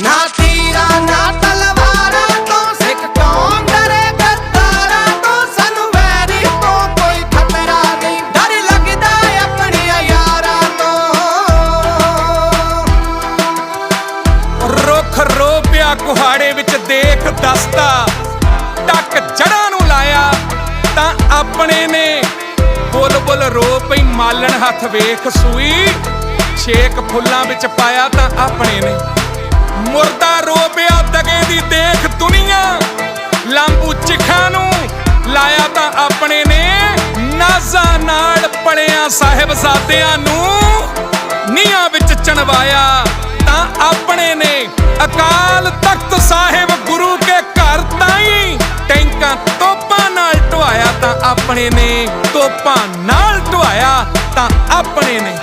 ਨਾ ਤੀਰਾਂ, ਨਾ ਤਲਵਾਰਾਂ ਤੋਂ ਸਿੱਖ ਕੌਮ ਡਰੇ, ਗੱਦਾਰਾਂ ਤੋਂ ਸਾਨੂੰ ਵੈਰੀ ਤੋਂ ਕੋਈ ਖਤਰਾ ਨਹੀਂ। ਡਰ ਲੱਗਦਾ ਆਪਣੀਆਂ ਯਾਰਾਂ ਤੋਂ। ਰੁੱਖ ਰੋਪਿਆ ਕੁਹਾੜੇ ਵਿੱਚ ਦੇਖ ਦਸਤਾ। ਟੱਕ ਜੜਾਂ ਨੂੰ ਲਾਇਆ, ਤਾਂ ਆਪਣੇ ਨੇ ਬੁੱਲ ਬੁੱਲ ਰੋ ਪਈ, ਮਾਲਣ ਹੱਥ ਵੇਖ ਸੂਈ। ਛੇਕ ਫੁੱਲਾਂ ਵਿੱਚ ਪਾਇਆ ਤਾਂ ਆਪਣੇ ਨੇ। ਚਿਖਾਂ ਨੂੰ ਲਾਇਆ ਤਾਂ ਆਪਣੇ ਨੇ ਨਾਜ਼ਾਂ ਨਾਲ ਪੜਿਆ ਸਾਹਿਬਜ਼ਾਦਿਆਂ ਨੂੰ, ਨੀਹਾਂ ਵਿੱਚ ਚਣਵਾਇਆ ਤਾਂ ਆਪਣੇ ਨੇ ਅਕਾਲ ਤਖਤ ਸਾਹਿਬ ਗੁਰੂ ਕੇ ਘਰ ਤਾਈ ਟੈਂਕਾਂ ਤੋਪਾਂ ਨਾਲ ਢਵਾਇਆ ਤਾਂ ਆਪਣੇ ਨੇ, ਤੋਪਾਂ ਨਾਲ ਢਵਾਇਆ ਤਾਂ ਆਪਣੇ ਨੇ।